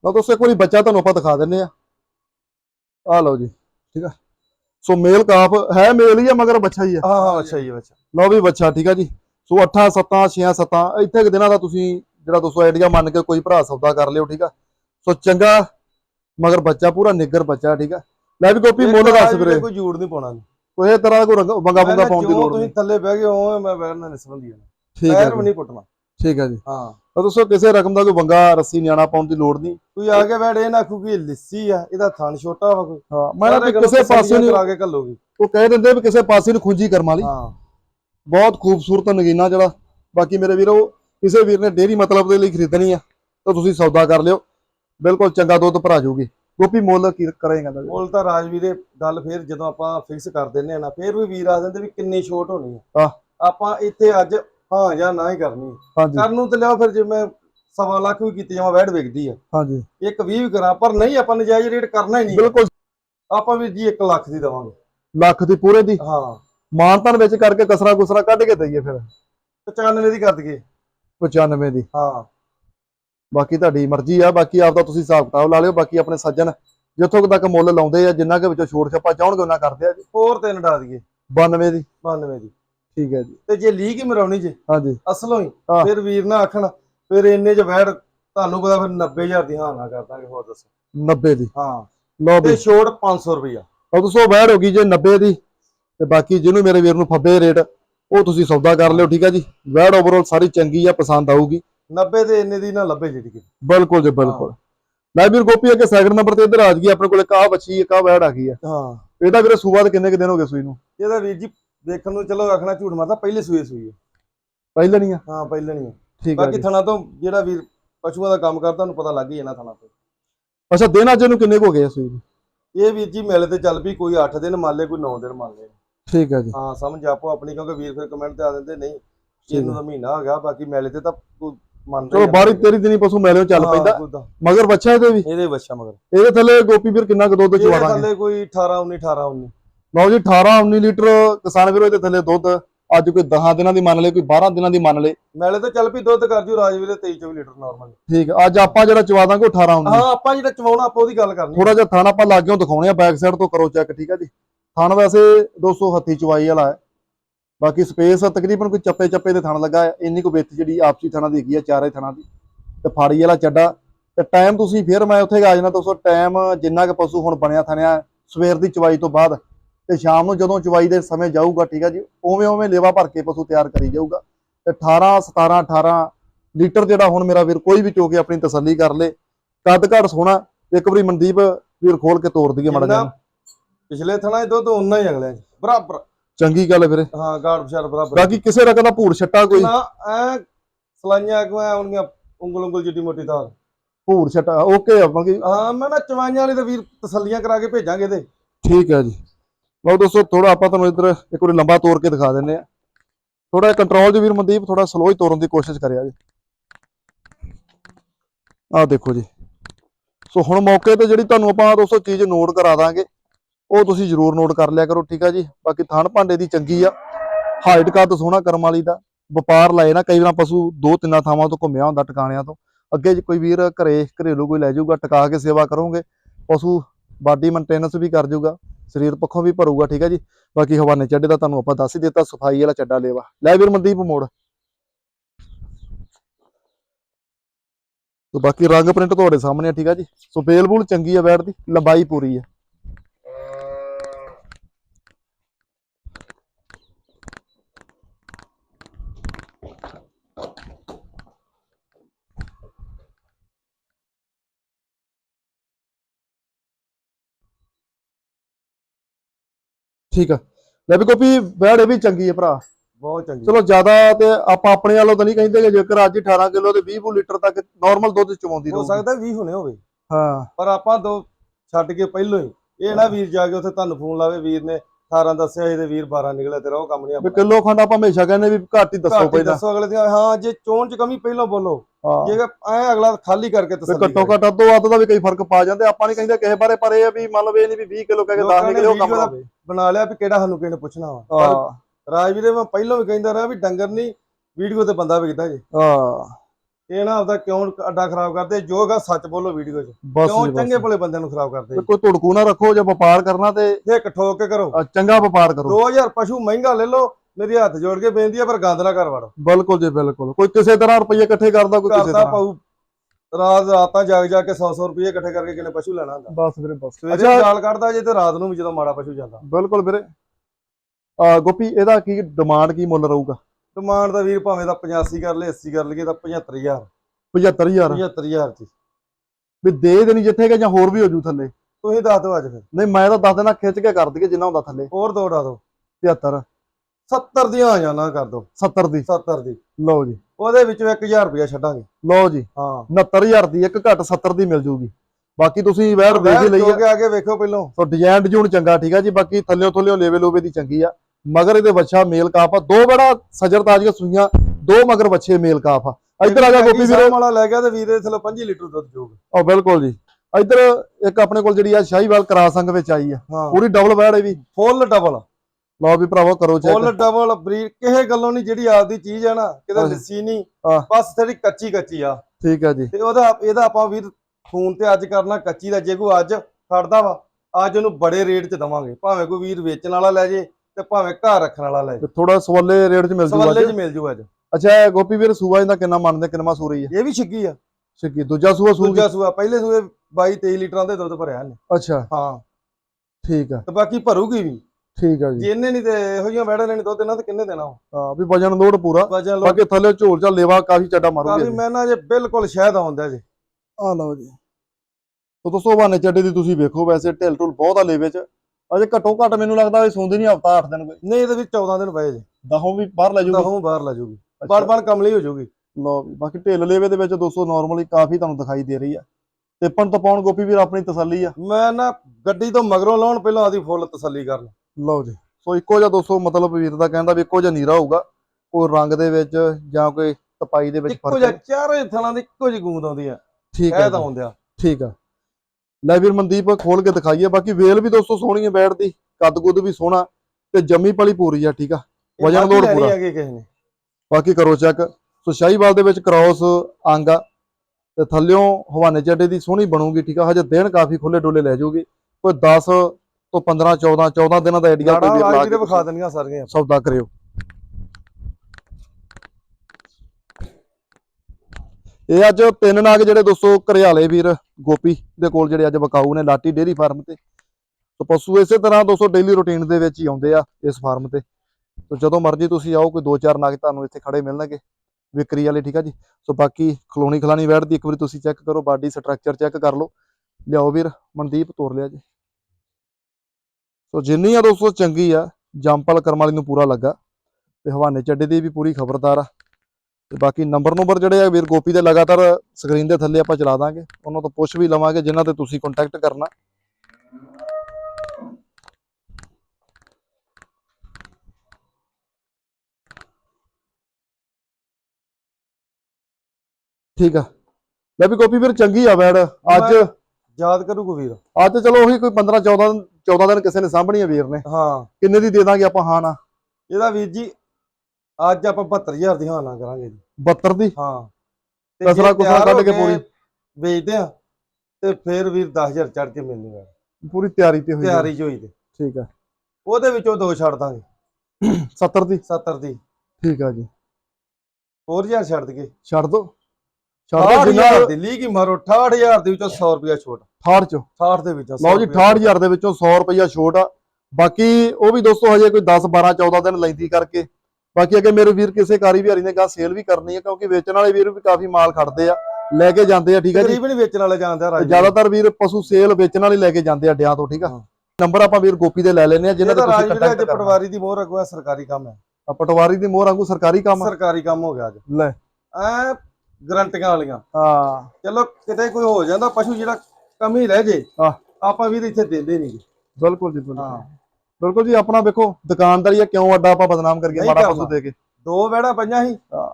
ਲਓ ਦੋਸਤੋ ਇੱਕ ਵਾਰੀ ਬੱਚਾ ਤੁਹਾਨੂੰ ਆਪਾਂ ਦਿਖਾ ਦਿੰਨੇ ਆ ਆ ਲਓ ਜੀ। ਠੀਕ ਆ। ਸੋ ਮੇਲ ਕਾਫ ਹੈ ਮੇਲ ਹੀ ਆ ਮਗਰ ਬੱਚਾ ਹੀ ਆ। ਹਾਂ ਹਾਂ ਅੱਛਾ ਜੀ ਅੱਛਾ ਲਓ ਵੀ ਬੱਚਾ ਠੀਕ ਆ ਜੀ। ਸੋ 8 7 6 7 ਇੱਥੇ ਕੁ ਦਿਨਾਂ ਦਾ ਤੁਸੀਂ ਜਿਹੜਾ ਦੋਸਤੋ ਆਈਡੀਆ ਮੰਨ ਕੇ ਕੋਈ ਭਰਾ ਸੌਦਾ ਕਰ ਲਿਓ ਠੀਕ ਆ। ਸੋ ਚੰਗਾ ਮਗਰ ਬੱਚਾ ਪੂਰਾ ਨਿੱਗਰ ਬੱਚਾ ਠੀਕ ਆ। ਲੈ ਵੀ ਗੋਪੀ ਮੁੱਲ ਦੱਸ ਵੀਰੇ। ਕੋਈ ਜੂੜ ਨਹੀਂ ਪਾਉਣਾ ਕੋਈ ਤਰ੍ਹਾਂ ਦਾ ਕੋਈ ਵੰਗਾ ਵੰਗਾ ਪਾਉਣ ਦੀ ਲੋੜ ਤੁਸੀਂ ਨਹੀਂ ਥੱਲੇ ਬਹਿ ਗਏ ਹੋ ਮੈਂ ਬੈਠਣਾ ਨਹੀਂ ਸਮਝਦੀ ਠੀਕ ਹੈ ਨਹੀਂ ਪੁੱਟਣਾ। ਠੀਕ ਹੈ ਜੀ। ਹਾਂ। ਤਾਂ ਦੋਸਤੋ ਕਿਸੇ ਰਕਮ ਦਾ ਕੋਈ ਵੰਗਾ ਰੱਸੀ ਨਿਆਣਾ ਪਾਉਣ ਦੀ ਲੋੜ ਨਹੀਂ? ਕੋਈ ਆ ਕੇ ਬੈਠੇ ਨਾ ਕੋਈ ਲਿੱਸੀ ਆ ਇਹਦਾ ਥਣ ਛੋਟਾ ਵਾ ਕੋਈ। ਹਾਂ ਮੈਂ ਨਾ ਕਿਸੇ ਪਾਸੇ ਨੂੰ ਕਰਾ ਕੇ ਘੱਲੋਗੀ ਉਹ ਕਹਿ ਦਿੰਦੇ ਵੀ ਕਿਸੇ ਪਾਸੇ ਨੂੰ ਖੁੰਜੀ ਕਰਮ ਵਾਲੀ। ਹਾਂ। ਬਹੁਤ ਖੂਬਸੂਰਤ ਨਗੀਨਾ ਜਿਹੜਾ। ਬਾਕੀ ਮੇਰੇ ਵੀਰੋ ਕਿਸੇ ਵੀਰ ਨੇ ਡੇਰੀ ਮਤਲਬ ਦੇ ਲਈ ਖਰੀਦਣੀ ਆ ਤਾਂ ਤੁਸੀਂ ਸੌਦਾ ਕਰ ਲਿਓ। ਬਿਲਕੁਲ ਚੰਗਾ ਦੁੱਧ ਭਰਾ ਜਾਊਗੀ ਗੋਪੀ ਮੁੱਲ ਕੀ ਕਰੇਗਾ ਦਾ ਮੁੱਲ ਤਾਂ ਰਾਜਵੀਰੇ ਗੱਲ ਫੇਰ ਜਦੋਂ ਆਪਾਂ ਫਿਕਸ ਕਰ ਦਿੰਨੇ ਆ ਨਾ ਫੇਰ ਵੀ ਵੀਰ ਆ ਦਿੰਦੇ ਵੀ ਕਿੰਨੀ ਛੋਟ ਹੋਣੀ ਆ। ਆਪਾਂ ਇੱਥੇ ਅੱਜ ਹਾਂ ਜਾਂ ਨਾ ਹੀ ਕਰਨੀ। ਹਾਂਜੀ। ਕਰਨ ਨੂੰ ਤੇ ਲਿਆ ਫਿਰ ਜੇ ਮੈਂ ਸਵਾ ਲੱਖ ਵੀ ਕੀਤੀ ਜਾਵਾਂ ਵੈੜ ਵਿਕਦੀ ਆ। ਹਾਂਜੀ। ਇੱਕ 20 ਵੀ ਕਰਾਂ ਪਰ ਨਹੀਂ ਆਪਾਂ ਨਜਾਇਜ਼ ਰੇਟ ਕਰਨਾ ਹੀ ਨਹੀਂ। ਬਿਲਕੁਲ। ਆਪਾਂ ਵੀ ਜੀ 1 ਲੱਖ ਦੀ ਦਵਾਂਗੇ। ਲੱਖ ਦੀ ਪੂਰੇ ਦੀ? ਹਾਂ। ਮਾਨਤਨ ਵਿੱਚ ਕਰਕੇ ਕਸਰਾ ਕੁਸਰਾ ਕੱਢ ਕੇ ਦਈਏ ਫਿਰ। 95 ਦੀ ਕਰ ਦਈਏ। 95 ਦੀ। ਹਾਂ। ਬਾਕੀ ਤੁਹਾਡੀ ਮਰਜ਼ੀ ਆ ਬਾਕੀ ਆਪਦਾ ਤੁਸੀਂ ਹਿਸਾਬ ਕਿਤਾਬ ਲਾ ਲਿਓ ਬਾਕੀ ਆਪਣੇ ਸੱਜਣ ਜਿੱਥੋਂ ਤੱਕ ਮੁੱਲ ਲਾਉਂਦੇ ਆ ਜਿੰਨਾ ਕੁ ਵਿੱਚੋਂ ਛੋੜ ਛੱਪਾ ਚਾਹਣਗੇ ਉਹਨਾਂ ਕਰਦੇ ਆ ਜੀ। ਹੋਰ ਤਿੰਨ ਡਾ ਦਈਏ। 92 ਦੀ। 92 ਦੀ। ਠੀਕ ਹੈ ਜੀ। ਤੇ ਜੇ ਲੀਕ ਹੀ ਮਰਾਉਣੀ ਜੇ ਹਾਂਜੀ। ਅਸਲੋਂ ਹੀ ਹਾਂ। ਫਿਰ ਵੀਰ ਨਾ ਆਖਣ ਫਿਰ ਇੰਨੇ ਚ ਵੈੜ ਤੁਹਾਨੂੰ ਪਤਾ ਫਿਰ 90000 ਦੀ ਹਾਂ ਨਾ ਕਰ ਦਾਂਗੇ ਹੋਰ ਦੱਸੋ। 90 ਦੀ? ਹਾਂ। ਲਓ ਤੇ ਵੀ। ਛੋਟ 500 ਰੁਪਇਆ ਉਹ ਦੋਸਤੋ ਵੈੜ ਹੋ ਗਈ ਜੇ 90 ਦੀ ਤੇ ਬਾਕੀ ਜਿਹਨੂੰ ਮੇਰੇ ਵੀਰ ਨੂੰ ਫੱਬੇ ਰੇਟ ਉਹ ਤੁਸੀਂ ਸੌਦਾ ਕਰ ਲਿਓ ਠੀਕ ਹੈ ਜੀ? ਵੈੜ ਓਵਰਆਲ ਸਾਰੀ ਚੰਗੀ ਆ ਪਸੰਦ ਆਊਗੀ। 90 ਦੇ ਇੰਨੇ ਦੀ ਨਾ ਲੱਭੇ ਜਿਹੜੀ ਬਿਲਕੁਲ ਜੀ ਬਿਲਕੁਲ। ਮੈਂ ਵੀਰ ਗੋਪੀ ਅੱਗੇ ਸੈਕਿੰਡ ਨੰਬਰ ਤੇ ਇੱਧਰ ਆ ਗਈ ਆਪਣੇ ਕੋਲੇ ਕਾਹ ਬੱਚੀ ਇੱਕ ਆ ਵੈੜ ਆ ਗਈ ਆ। ਹਾਂ। ਇਹਦਾ ਵੀਰੇ ਸੂਬਾ ਤੇ ਕਿੰਨੇ ਕੁ ਦਿਨ ਹੋ ਗਏ ਸੂਈ ਨੂੰ? ਇਹਦਾ ਵੀਰ ਜੀ ਦੇਖਣ ਨੂੰ ਚਲੋ ਆਖਣਾ ਝੂਠ ਮਾਰਦਾ ਪਹਿਲੇ ਸੂਏ ਸੂਈ ਹੈ ਪਹਿਲਾਂ ਨਹੀਂ ਆ? ਹਾਂ ਪਹਿਲੇ ਨਹੀਂ ਹੈ ਠੀਕ ਆ ਬਾਕੀ ਥਣਾ ਤੋਂ ਜਿਹੜਾ ਵੀਰ ਪਸ਼ੂਆਂ ਦਾ ਕੰਮ ਕਰਦਾ ਉਹਨੂੰ ਪਤਾ ਲੱਗ ਹੀ ਜਾਣਾ ਥਣਾ ਤੋਂ। ਅੱਛਾ ਦਿਨ ਅੱਜ ਨੂੰ ਕਿੰਨੇ ਕੁ ਹੋ ਗਏ ਆ ਸੂਈ ਨੂੰ? ਇਹ ਵੀਰ ਜੀ ਮੇਲੇ ਤੇ ਚੱਲ ਵੀ ਕੋਈ 8 ਦਿਨ ਮੰਨ ਲੇ ਕੋਈ 9 ਦਿਨ ਮੰਨ ਲੇ। ਠੀਕ ਹੈ ਜੀ। ਹਾਂ ਸਮਝ ਆਪੋ ਆਪਣੀ ਕਿਉਂਕਿ ਵੀਰ ਫਿਰ ਕਮੈਂਟ ਤੇ ਆ ਦਿੰਦੇ ਨਹੀਂ ਇਹਨੂੰ ਤਾਂ ਮਹੀਨਾ ਹੋ ਗਿਆ ਬਾਕੀ ਮੇਲੇ ਤੇ ਤਾਂ ਕੋਈ ਮੰਨਦਾ ਚਲੋ ਬਾਰੀ ਤੇਰੀ ਦਿਨੀ ਪਸ਼ੂ ਮੈਲਿਓ ਚੱਲ ਪੈਂਦਾ। ਮਗਰ ਬੱਚਾ ਇਹਦੇ ਵੀ? ਇਹਦੇ ਬੱਚਾ ਮਗਰ। ਇਹਦੇ ਥੱਲੇ ਗੋਪੀ ਵੀਰ ਕਿੰਨਾ ਕੁ ਦੁੱਧ ਇਹਦੇ ਚਵਾਵਾਂਗੇ? ਥੱਲੇ ਕੋਈ 18 19 18 19 ਲਓ ਜੀ 18 19 ਲੀਟਰ ਕਿਸਾਨ ਵੀਰੋ ਇਹਦੇ ਥੱਲੇ ਦੁੱਧ। ਅੱਜ ਕੋਈ 10 ਦਿਨਾਂ ਦੀ ਮੰਨ ਲਏ ਕੋਈ 12 ਦਿਨਾਂ ਦੀ ਮੰਨ ਲਏ। ਮੇਲੇ ਤੇ ਚੱਲ ਵੀ ਦੁੱਧ ਕਰ ਜੂ ਰਾਜਵੀਰ ਦੇ 23 24 ਲੀਟਰ ਨਾਰਮਲ ਠੀਕ। ਅੱਜ ਆਪਾਂ ਜਿਹੜਾ ਚਵਾ ਦਾਂਗੇ ਉਹ 18 19 ਹਾਂ ਆਪਾਂ ਜਿਹੜਾ ਚਵਾਉਣਾ ਆਪਾਂ ਉਹਦੀ ਗੱਲ ਕਰਨੀ। ਥੋੜਾ ਜਿਹਾ ਥਣ ਆਪਾਂ ਲਾਗਿਓਂ ਦਿਖਾਉਣੇ ਆ ਬੈਕ ਸਾਈਡ ਤੋਂ ਕਰੋ ਚੈੱਕ ਠੀਕ ਆ ਜੀ। ਥਣ ਵੈਸੇ 200 ਹੱਥੀ ਚਵਾਈ ਵਾਲਾ ਹੈ। ਬਾਕੀ ਸਪੇਸ ਤਕਰੀਬਨ ਕੋਈ ਚੱਪੇ ਚੱਪੇ ਦੇ ਥਣ ਲੱਗਾ ਹੈ। ਇੰਨੀ ਕੁ ਵਿੱਥ ਜਿਹੜੀ ਆਪਸੀ ਥਣਾਂ ਦੀ ਹੈਗੀ ਆ ਚਾਰੇ ਥਣਾਂ ਦੀ। ਤੇ ਫਾੜੀ ਵਾਲਾ ਚੱਡਾ। ਤੇ ਟਾਈਮ ਤੁਸੀਂ ਫਿਰ ਮੈਂ ਉੱਥੇ ਆ ਜਾਣਾ ਦੋਸਤੋ ਟਾਈਮ ਜਿੰਨਾ ਕੁ ਪਸ਼ੂ ਹੁਣ ਬਣਿਆ ਥਣਿਆ ਸਵੇਰ ਦੀ ਚਵਾਈ ਤੋਂ ਬਾਅਦ। ਤੇ ਸ਼ਾਮ ਨੂੰ ਜਦੋਂ ਚਵਾਈ ਦੇ ਸਮੇਂ ਜਾਊਗਾ ਠੀਕ ਆ ਜੀ ਉਵੇਂ ਉਵੇਂ ਲੇਵਾ ਭਰ ਕੇ ਪਸ਼ੂ ਤਿਆਰ ਕਰੀ ਜਾਊਗਾ। ਤੇ 18 17 18 ਲੀਟਰ ਜਿਹੜਾ ਹੁਣ ਮੇਰਾ ਵੀਰ ਕੋਈ ਵੀ ਚੋ ਕੇ ਆਪਣੀ ਤਸੱਲੀ ਕਰ ਲੇ। ਕੱਦ ਘੜ ਸੋਹਣਾ ਇੱਕ ਵਾਰੀ ਮਨਦੀਪ ਵੀਰ ਖੋਲ ਕੇ ਤੋੜ ਦਈਏ ਮਾੜਾ ਜਿਹਾ। ਪਿਛਲੇ ਥਣਾ ਦੁੱਧ ਉਨਾ ਹੀ ਅਗਲੇ। ਬਰਾਬਰ। ਚੰਗੀ ਗੱਲ ਵੀਰੇ। ਹਾਂ ਗਾੜ ਬਸ਼ਾਰ ਬਰਾਬਰ। ਬਾਕੀ ਕਿਸੇ ਰਕਮ ਦਾ ਭੂਰ ਛੱਟਾ ਕੋਈ। ਨਾ ਐ ਸਲਾਈਆਂ ਐ ਆਉਣਗੀਆਂ? ਉਂਗਲ ਉਂਗਲ ਜਿੱਡੀ ਮੋਟੀ ਧਾਰ ਭੂਰ ਛੱਟਾ ਓਕੇ ਆ ਬਾਕੀ ਹਾਂ ਮੈਂ ਨਾ ਚਵਾਈਆਂ ਵਾਲੇ ਤੇ ਵੀਰ ਤਸੱਲੀਆਂ ਕਰਾ ਕੇ ਭੇਜਾਂਗੇ ਇਹਦੇ। ਠੀਕ ਹੈ ਜੀ। ਲਓ ਦੋਸਤੋ ਥੋੜਾ ਆਪਾਂ ਤੁਹਾਨੂੰ ਇੱਧਰ ਇੱਕ ਵਾਰੀ ਲੰਬਾ ਤੋੜ ਕੇ ਦਿਖਾ ਦਿੰਦੇ ਆ ਥੋੜਾ ਕੰਟਰੋਲ ਜੀ ਵੀਰ ਮਨਦੀਪ ਥੋੜਾ ਸਲੋ ਹੀ ਤੋਰਨ ਦੀ ਕੋਸ਼ਿਸ਼ ਕਰਿਆ ਜੀ। ਆਹ ਦੇਖੋ ਜੀ। ਸੋ ਹੁਣ ਮੌਕੇ ਤੇ ਜਿਹੜੀ ਤੁਹਾਨੂੰ ਆਪਾਂ ਦੋਸਤੋ ਚੀਜ਼ ਨੋਟ ਕਰਾ ਦਾਂਗੇ, ਉਹ ਤੁਸੀਂ ਜ਼ਰੂਰ ਨੋਟ ਕਰ ਲਿਆ ਕਰੋ, ਠੀਕ ਆ ਜੀ? ਬਾਕੀ ਥਣ ਭਾਂਡੇ ਦੀ ਚੰਗੀ ਆ ਹਾਈਟ ਕੱਦ ਸੋਹਣਾ ਕਰਮ ਵਾਲੀ ਦਾ, ਵਪਾਰ ਲਾਏ ਨਾ, ਕਈ ਵਾਰ ਪਸ਼ੂ ਦੋ ਤਿੰਨਾਂ ਥਾਵਾਂ ਤੋਂ ਘੁੰਮਿਆ ਹੁੰਦਾ ਟਿਕਾਣਿਆਂ ਤੋਂ। ਅੱਗੇ ਜੇ ਕੋਈ ਵੀਰ ਘਰੇ ਘਰੇਲੂ ਕੋਈ ਲੈ ਜਾਊਗਾ, ਟਿਕਾ ਕੇ ਸੇਵਾ ਕਰੋਗੇ, ਪਸ਼ੂ ਬਾਡੀ ਮੇਨਟੇਨੈਂਸ ਵੀ ਕਰ ਜਾਊਗਾ। ਸਰੀਰ ਪੱਖੋਂ ਵੀ ਭਰੂਗਾ, ਠੀਕ ਹੈ ਜੀ? ਬਾਕੀ ਹਵਾਨੇ ਚੱਡੇ ਦਾ ਤੁਹਾਨੂੰ ਆਪਾਂ ਦੱਸ ਹੀ ਦਿੱਤਾ, ਸਫ਼ਾਈ ਵਾਲਾ ਚੱਡਾ ਲੇਵਾ। ਲੈ ਵੀਰ ਮਨਦੀਪ ਮੋੜ। ਤੋ ਬਾਕੀ ਰੰਗ ਪ੍ਰਿੰਟ ਤੁਹਾਡੇ ਸਾਹਮਣੇ ਆ, ਠੀਕ ਆ ਜੀ? ਸੋ ਬੇਲ ਬੂਲ ਚੰਗੀ ਆ ਬੈਠ ਦੀ, ਲੰਬਾਈ ਪੂਰੀ ਆ। ਠੀਕ ਆ। ਲੈ ਵੀ ਕੋਪੀ ਬੈੜ ਇਹ ਵੀ ਚੰਗੀ ਆ ਭਰਾ। ਬਹੁਤ ਚੰਗੀ। ਚਲੋ ਜ਼ਿਆਦਾ ਤੇ ਆਪਾਂ ਆਪਣੇ ਵੱਲੋਂ ਤਾਂ ਨਹੀਂ ਕਹਿੰਦੇ ਕਿ ਜੇਕਰ ਅੱਜ 18 ਕਿਲੋ ਤੇ 20 ਲੀਟਰ ਤੱਕ ਨਾਰਮਲ ਦੁੱਧ ਚਵਾਉਂਦੀ ਹੋ ਰਹੂਗੀ। ਸਕਦਾ 20 ਹੁਣੇ ਹੋਵੇ। ਹਾਂ। ਪਰ ਆਪਾਂ ਦੋ ਛੱਡ ਕੇ ਪਹਿਲੋਂ ਹੀ। ਇਹ ਨਾ ਵੀਰ ਜਾ ਕੇ ਉੱਥੇ ਤੁਹਾਨੂੰ ਫੋਨ ਲਾਵੇ ਵੀਰ ਨੇ 18 ਦੱਸਿਆ ਇਹਦੇ ਵੀਰ 12 ਨਿਕਲਿਆ ਤੇਰਾ ਉਹ ਕੰਮ ਨਹੀਂ ਵੀ ਆਪਣਾ। ਕਿਲੋ ਖੰਡ ਆਪਾਂ ਹਮੇਸ਼ਾ ਕਹਿੰਦੇ ਵੀ ਘੱਟ ਹੀ ਦੱਸੋ ਹੀ ਪਹਿਲਾਂ। ਦੱਸੋ ਅਗਲੇ ਦਿਨ ਹਾਂ ਜੇ ਚੋਣ ਚ ਕਮੀ ਪਹਿਲਾਂ ਬੋਲੋ। ਹਾਂ। ਜੇ ਐ ਅਗਲਾ ਖਾਲੀ ਕਰਕੇ ਤਸੱਲੀ ਘੱਟੋ ਘੱਟ ਅੱਧੋ ਅੱਧ ਦਾ ਵੀ ਕਈ ਫ਼ਰਕ ਪਾ ਜਾਂਦੇ ਆਪਾਂ ਨਹੀਂ ਕਹਿੰਦੇ ਕਿਸੇ ਬਾਰੇ ਪਰ ਇਹ ਵੀ ਮੰਨ ਇਹ ਨਹੀਂ ਵੀ 20 ਕਿਲੋ ਕਹਿ ਕੇ 10 ਲੋਕਾਂ ਨੇ ਨਿਕਲੇ ਉਹ ਕੰਮ ਨਾ ਬਣਾ ਲਿਆ ਵੀ ਕਿਹੜਾ ਸਾਨੂੰ ਕਿਸੇ ਨੇ ਪੁੱਛਣਾ ਵਾ। ਹਾਂ। ਰਾਜਵੀਰੇ ਮੈਂ ਪਹਿਲਾਂ ਵੀ ਕਹਿੰਦਾ ਰਿਹਾ ਵੀ ਡੰਗਰ ਨਹੀਂ ਵੀਡੀਓ ਤੇ ਬੰਦਾ ਵਿਕਦਾ ਜੀ। ਹਾਂ। ਇਹ ਨਾ ਆਪਦਾ ਕਿਉਂ ਅੱਡਾ ਖਰਾਬ ਕਰਦੇ ਜੋ ਗਾ ਸੱਚ ਬੋਲੋ ਵੀਡੀਓ 'ਚ। ਕਿਉਂ। ਚੰਗੇ ਭਲੇ ਬੰਦਿਆਂ ਨੂੰ ਖਰਾਬ ਕਰਦੇ? ਕੋਈ ਧੁੜਕੂ ਨਾ ਰੱਖੋ ਜੇ ਵਪਾਰ ਕਰਨਾ ਤੇ ਇੱਕ ਠੋਕ ਕੇ ਕਰੋ। ਚੰਗਾ ਵਪਾਰ ਕਰੋ। 2000 ਪਸ਼ੂ ਮਹਿੰਗਾ ਲੈ ਲਓ ਮੇਰੀ ਹੱਥ ਜੋੜ ਕੇ ਬੇਨਤੀ ਹੈ ਪਰ ਗੰਦ ਨਾ ਕਰ ਵੜੋ। ਬਿਲਕੁਲ ਜੀ ਬਿਲਕੁਲ। ਕੋਈ ਕਿਸੇ ਤਰ੍ਹਾਂ ਰੁਪਈਏ ਇਕੱਠੇ ਕਰਦਾ ਕੋਈ ਕਿਸੇ ਕਰਦਾ ਤਰ੍ਹਾਂ। ਪਾਉ ਰਾਤ ਰਾਤਾਂ ਜਾਗ ਜਾ ਕੇ 100 100 ਰੁਪਏ ਇਕੱਠੇ ਕਰਕੇ ਕਿਨੇ ਪਸ਼ੂ ਲੈਣਾ ਹੁੰਦਾ। ਬਸ ਵੀਰੇ ਬਸ। ਸਵੇਰੇ ਅੱਛਾ ਚਾਲ ਕੱਢਦਾ ਜੇ ਤੇ ਰਾਤ ਨੂੰ ਵੀ ਜਦੋਂ ਮਾੜਾ ਪਸ਼ੂ ਜਾਂਦਾ। ਬਿਲਕੁਲ ਵੀਰੇ। ਆ ਗੋਪੀ ਇਹਦਾ ਕੀ ਡਿਮਾਂਡ ਕੀ ਮੁੱਲ ਰਹੂਗਾ? ਡਿਮਾਂਡ ਦਾ ਵੀਰ ਭਾਵੇਂ ਦਾ 85 ਕਰ ਲਏ 80 ਕਰ ਲਈਏ ਤਾਂ 75000 75000 75000 ਚ। ਵੀ ਦੇ ਦੇਣੀ ਜਿੱਥੇ ਕਿ ਜਾਂ ਹੋਰ ਵੀ ਹੋ ਜੂ ਥੱਲੇ? ਤੁਸੀਂ ਦੱਸ ਦਿਓ ਅੱਜ ਫਿਰ। ਨਹੀਂ ਮੈਂ ਤਾਂ ਦੱਸ ਦੇਣਾ ਖਿੱਚ ਕੇ ਕਰ ਦਈਏ ਜਿੰਨਾ ਹੁੰਦਾ ਥੱਲੇ। ਹੋਰ ਦੋੜਾ ਦਿਓ। 73 70 ਦੀਆਂ ਆ ਜਾਣਾ ਕਰ ਦਿਓ। 70 ਦੀ। 70 ਦੀ। ਲਓ ਜੀ। ਉਹਦੇ ਵਿੱਚੋਂ 1000 ਰੁਪਇਆ ਛੱਡਾਂਗੇ। ਲਓ ਜੀ ਹਾਂ। 69000 ਦੀ ਇੱਕ ਘੱਟ 70 ਦੀ ਮਿਲ ਜੂਗੀ। ਬਾਕੀ ਤੁਸੀਂ ਵੈਰ ਦੇਖ ਹੀ ਲਈ ਆ। ਕੇ ਆ ਕੇ ਵੇਖੋ ਪਹਿਲਾਂ। ਸੋ ਡਿਜ਼ਾਈਨ ਡਿਜੂਨ ਚੰਗਾ ਠੀਕ ਆ ਜੀ। ਬਾਕੀ ਥੱਲਿਓ ਥੱਲਿਓ ਲੇਵੇ ਲੋਵੇ ਦੀ ਚੰਗੀ ਆ। ਮਗਰ ਇਹਦੇ ਬੱਚਾ ਮੇਲ ਕਾਫ ਆ। ਦੋ ਬੜਾ ਸਜਰ ਤਾਜੀਆਂ ਸੂਈਆਂ ਦੋ ਮਗਰ ਬੱਚੇ ਮੇਲ ਕਾਫ ਆ। ਇੱਧਰ ਆ ਜਾ ਗੋਪੀ ਵੀਰੇ। ਵਾਲਾ ਲੈ ਗਿਆ ਤੇ ਵੀਰੇ ਥੱਲੇ 5 ਲੀਟਰ ਦੁੱਧ ਜੋਗ। ਉਹ ਬਿਲਕੁਲ ਜੀ। ਇੱਧਰ ਇੱਕ ਆਪਣੇ ਕੋਲ ਜਿਹੜੀ ਆ ਸ਼ਾਹੀਵਾਲ ਕਰਾਸ ਸੰਗ ਵਿੱਚ ਆਈ ਆ। ਪੂਰੀ ਡਬਲ ਬੈੜ ਇਹ ਵੀ। ਫੁੱਲ ਡਬਲ ਲਓ ਵੀ ਭਰਾਵੋ ਕਰੋ ਫੁੱਲ ਚੈੱਕ ਡਬਲ ਬਰੀਡ ਕਿਸੇ ਗੱਲੋਂ ਨਹੀਂ ਜਿਹੜੀ ਆਪਦੀ ਚੀਜ਼ ਹੈ ਨਾ ਕਿਤੇ ਹਾਂ। ਲੱਸੀ ਨਹੀਂ ਹਾਂ। ਬਸ ਥੋੜੀ ਕੱਚੀ ਕੱਚੀ ਆ। ਠੀਕ ਆ ਜੀ। ਤੇ ਉਹਦਾ ਇਹਦਾ ਆਪਾਂ ਵੀਰ ਫੋਨ ਤੇ ਅੱਜ ਕਰਨਾ ਕੱਚੀ ਦਾ ਜੇ ਕੋਈ ਅੱਜ ਖੜਦਾ ਵਾ ਅੱਜ ਉਹਨੂੰ ਬੜੇ ਰੇਟ 'ਚ ਦਵਾਂਗੇ। ਭਾਵੇਂ ਕੋਈ ਵੀਰ ਵੇਚਣ ਵਾਲਾ ਲੈ ਜੇ ਤੇ ਭਾਵੇਂ ਘਰ ਰੱਖਣ ਵਾਲਾ ਲੈ ਜੇ। ਥੋੜਾ ਸਵਾਲੇ ਰੇਟ 'ਚ ਮਿਲ ਜੂਗਾ ਸਵਾਲੇ 'ਚ ਮਿਲ ਜੂ ਅੱਜ। ਅੱਛਾ ਗੋਪੀ ਵੀਰ ਸੂਆ ਇਹਦਾ ਕਿੰਨਾ ਮੰਨਦੇ ਕਿੰਨਾ ਸੂਰੀ ਆ? ਇਹ ਵੀ ਛਿੱਗੀ ਆ। ਸਿੱਕੀ ਦੂਜਾ ਸੂਆ ਸੂਗੀ ਦੂਜਾ ਸੂਆ ਪਹਿਲੇ ਸੂਏ 22 23 ਲੀਟਰਾਂ ਦੇ ਦੁੱਧ ਭਰਿਆ ਨੇ ਅੱਛਾ। ਹਾਂ। ਠੀਕ ਆ। ਤੇ ਬਾਕੀ ਭਰੂਗੀ ਵੀ। ਠੀਕ ਆ ਜੀ। ਜੇ ਇਹਨੇ ਨਹੀਂ ਤੇ ਇਹੋ ਜਿਹੀਆਂ ਵੈੜਾਂ ਨੀ ਦੁੱਧ ਇਹਨਾਂ ਤੇ ਕਿੰਨੇ ਦੇਣਾ? ਹਾਂ ਵੀ ਵਜਨ ਲੋਡ ਪੂਰਾ। ਵਜਨ ਲੋ ਬਾਕੀ ਥੱਲੇ ਝੋਲ ਚਾ ਲੇਵਾ ਕਾਫੀ ਚੱਡਾ ਮਾਰੂਗੇ ਕਾਫੀ ਮੈਂ ਨਾ ਜੇ ਬਿਲਕੁਲ ਸ਼ਹਿਦ ਆਉਂਦਾ ਜੇ। ਆ ਲਓ ਜੀ। ਤੋ ਦੋਸਤੋ ਬਾਨੇ ਚੱਡੇ ਦੀ ਤੁਸੀਂ ਵੇਖੋ ਵੈਸੇ ਢਿਲ ਢੁਲ ਬਹੁਤ ਆ ਲੇਵੇ ਚ। ਅਜੇ ਘੱਟੋ ਘੱਟ ਮੈਨੂੰ ਲੱਗਦਾ ਇਹ ਸੌਂਦੀ ਨਹੀਂ ਹਫਤਾ 8 ਦਿਨ ਕੋਈ। ਨਹੀਂ ਇਹਦੇ ਵਿੱਚ 14 ਦਿਨ ਪਏ ਜੇ। ਦਹੋਂ ਵੀ ਬਾਹਰ ਲੈ ਜੂਗੀ ਦਹੋਂ ਬਾਹਰ ਲਾ ਜੂਗੀ ਬੜ ਬੜ ਕਮਲੀ ਹੋ ਜੂਗੀ ਲਓ ਵੀ ਬਾਕੀ ਢਿੱਲ ਲੇਵੇ ਦੇ ਵਿੱਚ ਦੋਸਤੋ ਨਾਰਮਲੀ ਕਾਫੀ ਤੁਹਾਨੂੰ ਦਿਖਾਈ ਦੇ ਰਹੀ ਆ। ਟਿੱਪਣ ਤੋਂ ਪਾਉਣ ਗੋਪੀ ਵੀਰ ਆਪਣੀ ਤਸੱਲੀ ਆ। ਮੈਂ ਨਾ ਗੱਡੀ ਤੋਂ ਮਗਰੋਂ ਲਾਉਣ ਪਹਿਲਾਂ ਆਦੀ ਫੁੱਲ ਤਸੱਲੀ ਕਰਨ। ਲਓ ਜੀ। ਸੋ ਇੱਕੋ ਜਿਹਾ ਦੋਸਤੋ ਮਤਲਬ ਵੀਰ ਦਾ ਕਹਿੰਦਾ ਵੀ ਇੱਕੋ ਜਿਹਾ ਨੀਰਾ ਹੋਊਗਾ। ਕੋਈ ਰੰਗ ਦੇ ਵਿੱਚ ਜਾਂ ਕੋਈ ਤਪਾਈ ਦੇ ਵਿੱਚ ਇੱਕੋ ਫ਼ਰਕ ਜਿਹਾ ਨਹੀਂ। ਚਾਰੇ ਥਾਂ ਦੀ ਇੱਕੋ ਜਿਹੀ ਗੂੰਦ ਆਉਂਦੀ ਆ। ਠੀਕ ਹੈ ਜੀ, ਆਉਂਦਿਆ। ਠੀਕ ਆ। ਲੈ ਵੀਰ ਮਨਦੀਪ ਖੋਲ ਕੇ ਦਿਖਾਈਏ। ਬਾਕੀ ਵੇਲ ਵੀ ਦੋਸਤੋ ਸੋਹਣੀ ਹੈ ਬੈਠਦੀ ਕੱਦ ਕੁੱਦ ਵੀ ਸੋਹਣਾ ਤੇ ਜੰਮੀ ਪਲੀ ਪੂਰੀ ਆ ਠੀਕ ਆ। ਵਜਨ ਲੋਡ ਪੂਰਾ। ਬਾਕੀ ਕਰੋ ਚੈੱਕ। ਸੋ ਸ਼ਾਹੀਵਾਲ ਦੇ ਵਿੱਚ ਕ੍ਰਾਸ ਅੰਗ ਆ। ਤੇ ਥੱਲਿਓਂ ਹਵਾਨੇ ਚੱਡੇ ਦੀ ਸੋਹਣੀ ਬਣੂਗੀ ਠੀਕ ਆ। ਹਜੇ ਦਿਨ ਕਾਫੀ ਖੁੱਲੇ ਡੁੱਲੇ ਲੈ ਜਾਊਗੀ। ਕੋਈ 10 ਤੋਂ 15 14 14 ਦਿਨਾਂ ਦਾ ਆਈਡੀਆ ਕੋਈ ਵੀਰ ਲਾ ਕੇ ਵਿਖਾ ਦੇਣੀਆਂ ਸਾਰੀਆਂ। ਸੌਦਾ ਕਰਿਓ। ਇਹ ਅੱਜ ਤਿੰਨ ਨਾਗ ਜਿਹੜੇ ਦੋਸਤੋ ਘਰਿਆਲੇ ਵੀਰ ਗੋਪੀ ਦੇ ਕੋਲ ਜਿਹੜੇ ਅੱਜ ਵਕਾਊ ਨੇ ਲਾਟੀ ਡੇਰੀ ਫਾਰਮ ਤੇ। ਸੋ ਪਸ਼ੂ ਇਸੇ ਤਰ੍ਹਾਂ ਦੋਸਤੋ ਡੇਲੀ ਰੁਟੀਨ ਦੇ ਵਿੱਚ ਹੀ ਆਉਂਦੇ ਆ ਇਸ ਫਾਰਮ ਤੇ। ਸੋ ਜਦੋਂ ਮਰਜ਼ੀ ਤੁਸੀਂ ਆਓ ਕੋਈ ਦੋ ਚਾਰ ਨਾਗ ਤੁਹਾਨੂੰ ਇੱਥੇ ਖੜੇ ਮਿਲਣਗੇ। ਵਿਕਰੀ ਵਾਲੇ ਠੀਕ ਆ ਜੀ? ਸੋ ਬਾਕੀ ਖਲੋਣੀ ਖਲਾਣੀ ਬੈਠਦੀ ਇੱਕ ਵਾਰੀ ਤੁਸੀਂ ਚੈੱਕ ਕਰੋ ਬਾਡੀ ਸਟਰਕਚਰ ਚੈੱਕ ਕਰ ਲਓ। ਲਿਆਓ ਵੀਰ ਮਨਦੀਪ ਤੋਰ ਲਿਆ ਜੀ। ਸੋ ਜਿੰਨੀ ਆ ਦੋਸਤੋ ਚੰਗੀ ਆ ਜੰਪਲ ਕਰਮ ਵਾਲੀ ਨੂੰ ਪੂਰਾ ਲੱਗਾ ਤੇ ਹਵਾਨੇ ਚੱਡੇ ਦੀ ਵੀ ਪੂਰੀ ਖਬਰਦਾਰ ਆ। ਤੇ ਬਾਕੀ ਨੰਬਰ ਨੰਬਰ ਜਿਹੜੇ ਆ ਵੀਰ ਗੋਪੀ ਦੇ ਲਗਾਤਾਰ ਸਕਰੀਨ ਦੇ ਥੱਲੇ ਆਪਾਂ ਚਲਾ ਦਾਂਗੇ। ਉਹਨਾਂ ਤੋਂ ਪੁੱਛ ਵੀ ਲਵਾਂਗੇ, ਜਿਨ੍ਹਾਂ ਤੇ ਤੁਸੀਂ ਕੰਟੈਕਟ ਕਰਨਾ। ਠੀਕ ਆ। ਲੈ ਵੀ ਗੋਪੀ ਵੀਰ ਚੰਗੀ ਆ ਬੈੜ ਅੱਜ ਯਾਦ ਕਰੂ ਕੋ ਵੀਰ। ਅੱਜ ਚਲੋ ਉਹੀ ਕੋਈ 15 14 ਦਿਨ 14 ਦਿਨ ਕਿਸੇ ਨੇ ਸਾਂਭਣੀ ਆ ਵੀਰ ਨੇ। ਹਾਂ। ਕਿੰਨੇ ਦੀ ਦੇ ਦਾਂਗੇ ਆਪਾਂ ਹਾਂ ਨਾ ਇਹਦਾ ਵੀਰ ਜੀ ਅੱਜ ਆਪਾਂ 72000 ਦੀ ਹਾਨਾ ਕਰਾਂਗੇ ਜੀ। 72 ਦੀ? ਹਾਂ। ਤੇ ਕਸਰਾ ਕੱਢ ਹੋ ਕੇ ਪੂਰੀ। ਵੇਚਦੇ ਆ ਤੇ ਫਿਰ ਵੀਰ 10000 ਚੜ ਕੇ ਮਿਲਣੀ ਹੈ ਪੂਰੀ ਤਿਆਰੀ ਤੇ ਹੋਈ। ਤਿਆਰੀ ਹੋਈ। ਤੇ। ਠੀਕ ਆ। ਉਹਦੇ ਵਿੱਚੋਂ ਦੋ ਛੱਡ ਦਾਂਗੇ। 70 ਦੀ? 70 ਦੀ। ਠੀਕ ਆ ਜੀ। 4000 ਛੱਡ ਦਈਏ। ਛੱਡ ਦੋ ਛੱਡ ਦੋ। 68000 ਜਿੰਨਾ ਦੀ ਲੀਗੀ ਮਾਰੋ 68000 ਦੇ ਵਿੱਚੋਂ 100 ਰੁਪਿਆ ਛੋਟ 68 ਚ। 60 ਦੇ ਵਿੱਚੋਂ ਲਓ ਜੀ 68000 ਦੇ ਵਿੱਚੋਂ 100 ਰੁਪਇਆ ਛੋਟ ਆ। ਬਾਕੀ ਉਹ ਵੀ ਦੋਸਤੋ ਹਜੇ ਕੋਈ 10 12 14 ਦਿਨ ਲੈਂਦੀ ਕਰਕੇ। ਬਾਕੀ ਅੱਗੇ ਮੇਰੇ ਵੀਰ ਕਿਸੇ ਕਾਰੀ ਵਿਹਾਰੀ ਨੇ ਗਾ ਸੇਲ ਵੀ ਕਰਨੀ ਹੈ ਕਿਉਂਕਿ ਵੇਚਣ ਵਾਲੇ ਵੀਰ ਵੀ ਕਾਫੀ ਮਾਲ ਖੜਦੇ ਆ ਲੈ ਕੇ ਜਾਂਦੇ ਆ ਠੀਕ ਹੈ ਜੀ? ਤਕਰੀਬਨ ਵੇਚਣ ਵਾਲੇ ਜਾਂਦੇ ਆ ਜ਼ਿਆਦਾਤਰ ਵੀਰ ਪਸ਼ੂ ਸੇਲ ਵੇਚਣ ਵਾਲੇ ਲੈ ਕੇ ਜਾਂਦੇ ਆ ਅੱਡਿਆਂ ਤੋਂ ਠੀਕ ਆ। ਨੰਬਰ ਆਪਾਂ ਵੀਰ ਗੋਪੀ ਦੇ ਲੈ ਲੈਨੇ ਆ ਜਿਹਦਾ ਤੇ ਤੁਸੀਂ ਕੰਟੈਕਟ ਕਰਨਾ। ਪਟਵਾਰੀ ਦੀ ਮੋਹਰ ਅਗਵਾ ਸਰਕਾਰੀ ਕੰਮ ਹੈ ਆ, ਪਟਵਾਰੀ ਦੀ ਮੋਹਰ ਵਾਂਗੂ ਸਰਕਾਰੀ ਕੰਮ। ਸਰਕਾਰੀ ਕੰਮ ਹੋ ਗਿਆ ਅੱਜ। ਲੈ। ਐ ਗਰੰਟੀਆਂ ਵਾਲੀਆਂ। ਹਾਂ। ਚਲੋ ਕਿਤੇ ਕੋਈ ਹੋ ਜਾਂਦਾ ਪਸ਼ੂ ਜਿਹੜਾ ਕਮੀ ਰਹਿ ਜੇ ਹਾਂ। ਆਪਾਂ ਵੀਰ ਇੱਥੇ ਦਿੰਦੇ ਨਹੀਂ ਬਿਲਕੁਲ ਜੀ ਬਿਲਕੁਲ। ਹਾਂ। ਬਿਲਕੁਲ ਜੀ ਆਪਣਾ ਵੇਖੋ ਦੁਕਾਨਦਾਰੀ ਆ ਕਿਉਂ ਅੱਡਾ ਆਪਾਂ ਬਦਨਾਮ ਕਰੀਏ ਮਾੜਾ। ਪਸ਼ੂ ਦੇ ਕੇ। ਦੋ ਵੜਾ ਸੀ ਹਾਂ।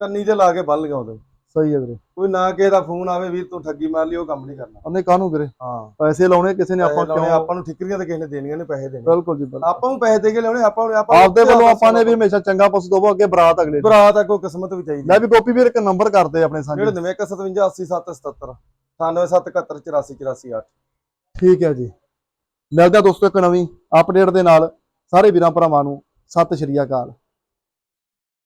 ਕੰਨੀ ਤੇ ਲਾ ਕੇ ਬੰਨ ਲਿਆ ਉਹਦੇ। ਸਹੀ ਹੈ ਵੀਰੇ। ਕੋਈ ਨਾ ਕਿਸੇ ਦਾ ਫੋਨ ਆਵੇ ਵੀਰ ਤੂੰ ਠੱਗੀ ਮਾਰ ਲਈ ਉਹ ਕੰਮ ਨਹੀਂ ਕਰਨਾ। ਉਹਨੇ ਕਾਹਨੂੰ ਵੀਰੇ? ਹਾਂ। ਪੈਸੇ ਲਾਉਣੇ ਕਿਸੇ ਨੇ ਆਪਾਂ ਕਿਉਂ? ਆਪਾਂ ਨੂੰ ਠਿਕਰੀਆਂ ਤੇ ਕਿਸੇ ਨੇ ਦੇਣੀਆਂ ਨੇ ਪੈਸੇ ਦੇਣੇ। ਬਿਲਕੁਲ ਜੀ ਬਿਲਕੁਲ। ਆਪਾਂ ਨੂੰ ਪੈਸੇ ਦੇ ਕੇ ਲਿਆਉਣੇ ਆਪਾਂ ਨੂੰ ਆਪਾਂ ਆਪਦੇ ਵੱਲੋਂ ਆਪਾਂ ਨੇ ਵੀ ਹਮੇਸ਼ਾ ਚੰਗਾ ਪਸ਼ੂ ਦਵੋ ਅੱਗੇ ਬਰਾਤ ਅਗਲੇ ਬਰਾਤ ਅੱਗੋਂ ਕਿਸਮਤ ਵੀ ਚਾਹੀਦੀ। ਲੈ ਵੀ ਗੋਪੀ ਵੀਰ ਇੱਕ ਨੰਬਰ ਕਰਦੇ ਆਪਣੇ ਸਾਂਝੇ। 9957 98777 ਠੀਕ ਹੈ ਜੀ। ਮਿਲਦੇ ਦੋਸਤੋ ਇੱਕ ਨਵੀਂ ਅਪਡੇਟ ਦੇ ਨਾਲ। ਸਾਰੇ ਵੀਰਾਂ ਭਰਾਵਾਂ ਨੂੰ ਸਤਿ ਸ਼੍ਰੀ ਅਕਾਲ।